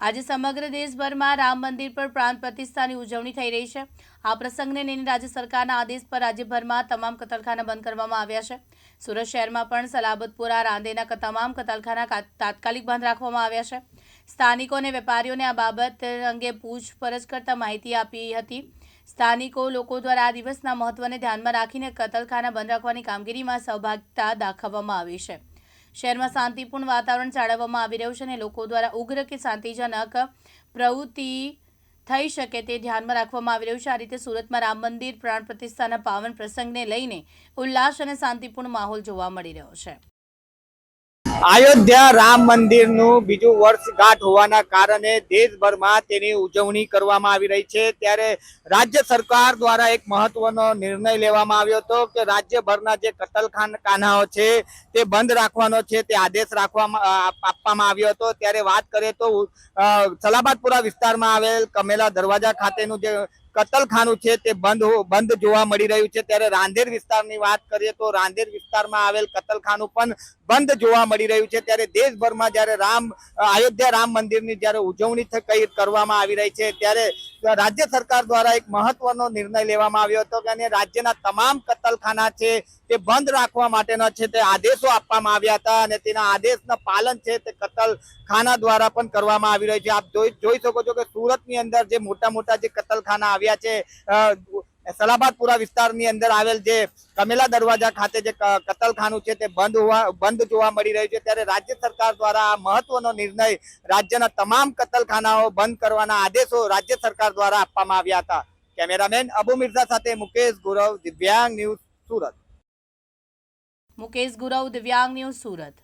આજે સમગ્ર દેશભરમાં રામ મંદિર પર પ્રાણ પ્રતિષ્ઠાની ઉજવણી થઈ રહી છે. આ પ્રસંગને લઈને રાજ્ય સરકારના આદેશ પર રાજ્યભરમાં તમામ કતલખાના બંધ કરવામાં આવ્યા છે. સુરત શહેરમાં પણ સલાબતપુરા, રાંદેના તમામ કતલખાના તાત્કાલિક બંધ રાખવામાં આવ્યા છે. સ્થાનિકો અને વેપારીઓને આ બાબત અંગે પૂછપરછ કરતા માહિતી આપી હતી. સ્થાનિકો લોકો દ્વારા આ દિવસના મહત્વને ધ્યાનમાં રાખીને કતલખાના બંધ રાખવાની કામગીરીમાં સહભાગિતા દાખવવામાં આવી છે. શહેરમાં શાંતિપૂર્ણ વાતાવરણ જાળવવામાં આવી રહ્યું છે અને લોકો દ્વારા ઉગ્ર કે શાંતિજનક પ્રવૃત્તિ થઈ શકે તે ધ્યાનમાં રાખવામાં આવી રહ્યું છે. આ રીતે સુરતમાં રામ મંદિર, પ્રાણ પ્રતિષ્ઠાના પાવન પ્રસંગને લઈને ઉલ્લાસ અને શાંતિપૂર્ણ માહોલ જોવા મળી રહ્યો છે. અયોધ્યા રામ મંદિરનું બીજું વર્ષગાંઠ હોવાના કારણે દેશભરમાં તેની ઉજવણી કરવામાં આવી રહી છે. ત્યારે રાજ્ય સરકાર દ્વારા એક મહત્વનો નિર્ણય લેવામાં આવ્યો હતો કે રાજ્યભરના જે કતલખાન કાનાઓ છે, તે બંધ રાખવાનો છે, તે આદેશ રાખવામાં આપવામાં આવ્યો હતો. ત્યારે વાત કરીએ તો સલાબાદપુરા વિસ્તારમાં આવેલ કમેલા દરવાજા ખાતેનું જે કતલખાનું છે તે બંધ બંધ જોવા મળી રહ્યું છે. ત્યારે રાંદેર વિસ્તારની વાત કરીએ તો રાંદેર વિસ્તારમાં આવેલ કતલખાનું પણ બંધ જોવા મળી રહ્યું છે. ત્યારે દેશભરમાં જ્યારે રામ, અયોધ્યા રામ મંદિરની જ્યારે ઉજવણી થ- કરવામાં આવી રહી છે, ત્યારે રાજ્ય સરકાર દ્વારા એક મહત્વનો નિર્ણય લેવામાં આવ્યો હતો કે રાજ્યના તમામ કતલખાના છે તે બંધ રાખવા માટેના છે તે આદેશો આપવામાં આવ્યા હતા અને તેના આદેશના પાલન છે તે કતલખાના દ્વારા પણ કરવામાં આવી રહ્યું છે. આપ જોઈ શકો છો કે સુરતની અંદર જે મોટા મોટા જે કતલખાના આવ્યા છે સલાબાદપુરા વિસ્તારની અંદર આવેલ જે કમેલા દરવાજા ખાતે જે કતલખાનું છે તે બંધ હોવા, બંધ જોવા મળી રહ્યું છે. ત્યારે રાજ્ય સરકાર દ્વારા આ મહત્વનો નિર્ણય રાજ્યના તમામ કતલખાનાઓ બંધ કરવાના આદેશો રાજ્ય સરકાર દ્વારા આપવામાં આવ્યા હતા. કેમેરામેન અબુ મિર્ઝા સાથે મુકેશ ગુરવ, દિવ્યાંગ ન્યૂઝ સુરત. મુકેશ ગુરવ, દિવ્યાંગ ન્યૂઝ સુરત.